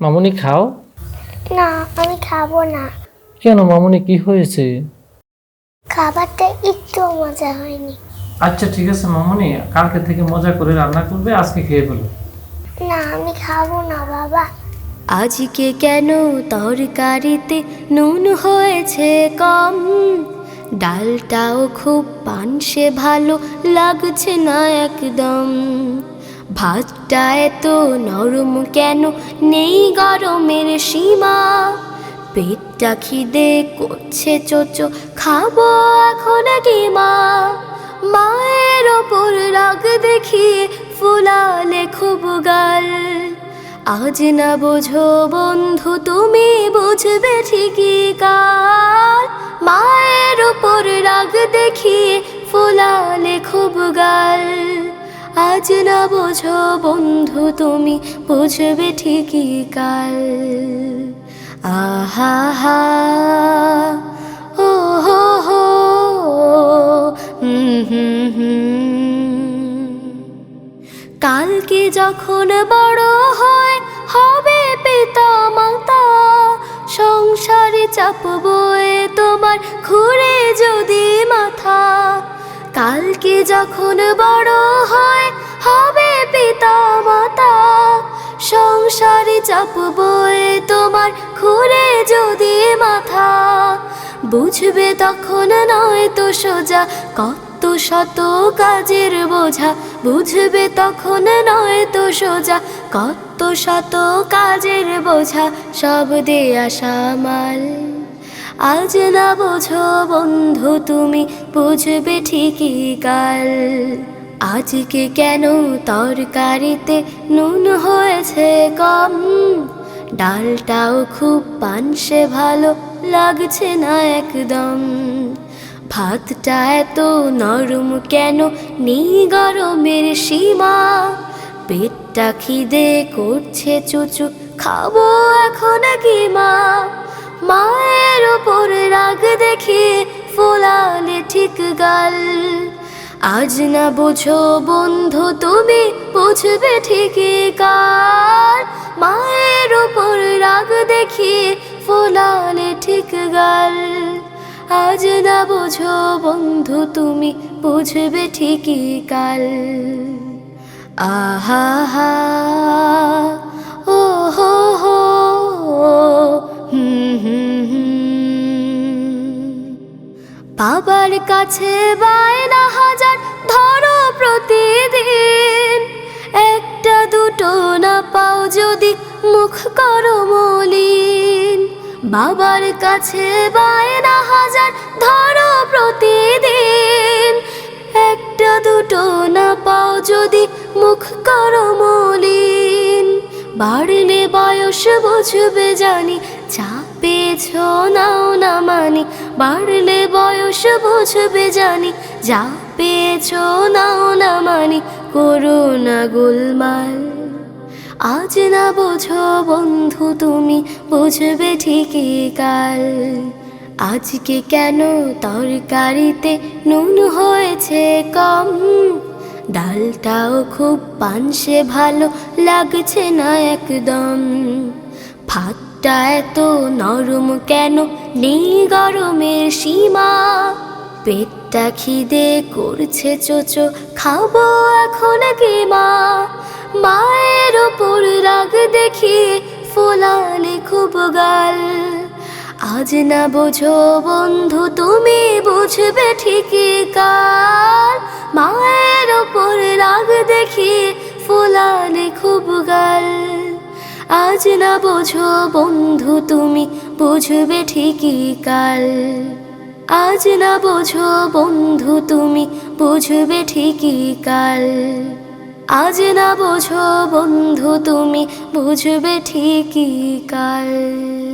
মামুনি খাও? না আমি খাব না। কেন মামুনি কি হয়েছে? খাবারটা একটু মজা হয়নি। আচ্ছা ঠিক আছে মামুনি কালকে থেকে মজা করে রান্না করবে আজকে খেয়ে ফেলো। না আমি খাব না বাবা। আজকে কেন তরকারিতে নুন হয়েছে কম? ডালটাও খুব পানসে ভালো লাগছে না একদম। ভাতটা এত নরম কেন নেই গরমের সীমা? পেটটা খিদে করছে চোচো, খাব এখন কি মা। মায়ের ওপর রাগ দেখিয়ে ফুলালে খুব গাল। আজ না বোঝো বন্ধু, তুমি বুঝবে ঠিকই কাল মায়ের ওপর রাগ দেখিয়ে ফুলালে খুব গাল। আজ না বোঝো বন্ধু তুমি, বুঝবে ঠিকই কাল। আহা ও হো হো কালকে যখন বড় হয়, হবে পিতা মাতা। সংসারে চাপ বয়ে তোমার ঘুরে যদি কালকে যখন বড় হয়, হবে পিতা মাতা সংসারে চাপ বয়ে তোমার ঘুরে যদি মাথা। বুঝবে তখন নয় তো সোজা, কত শত কাজের বোঝা। বুঝবে তখন নয় তো সোজা, কত শত কাজের বোঝা। সব দেয়া সামাল আজ না বোঝো বন্ধু তুমি, বুঝবে ঠিকই কাল। আজকে কেন তরকারিতে নুন হয়েছে কম? ডালটাও খুব পানসে ভালো লাগছে না একদম। ভাতটা এত নরম কেন নেই গরমের সীমা? পেটটা খিদে করছে চুচু, খাব এখন কি মা? রাগ দেখে ফোলালে ঠিক গাল। আজ না বোঝো বন্ধু, তুমি বুঝবে ঠিকই কাল মায়ের ওপর রাগ দেখিয়ে ফোলালে ঠিক গাল। আজ না বোঝো বন্ধু, তুমি বুঝবে ঠিকই কাল। আহা, হো বাবার কাছে বায়না হাজার, ধরো প্রতিদিন। একটা দুটো না পাও যদি মুখ করো মলিন। বাবার কাছে বায়না হাজার, ধরো প্রতিদিন। একটা দুটো না পাও যদি মুখ করো মলিন। বাড়লে বয়স বুঝবে জানি চা পেয়েছ নাও না মানি। বাড়লে বয়স বুঝবে জানি, যা পেয়েছ নাও না মানি, করো না গোলমাল। আজ না বোঝো বন্ধু তুমি, বুঝবে ঠিকই কাল। আজকে কেন তরকারিতে নুন হয়েছে কম? ডালটাও খুব পানসে ভালো লাগছে না একদম। ভাতটা এত নরম কেন? নেই গরমের সীমা। পেটটা খিদে করছে চোচো, খাব এখন কি মা? মায়ের ওপর রাগ দেখিয়ে ফোলালে খুব গাল। আজ না বোঝো বন্ধু, তুমি বুঝবে ঠিকই কাল। মায়ের ওপর রাগ দেখিয়ে ফোলালে খুব গাল। আজ না বোঝো বন্ধু তুমি, বুঝবে ঠিকই কাল। আজ না বোঝো বন্ধু তুমি, বুঝবে ঠিকই কাল। আজ না বোঝো বন্ধু তুমি, বুঝবে ঠিকই কাল।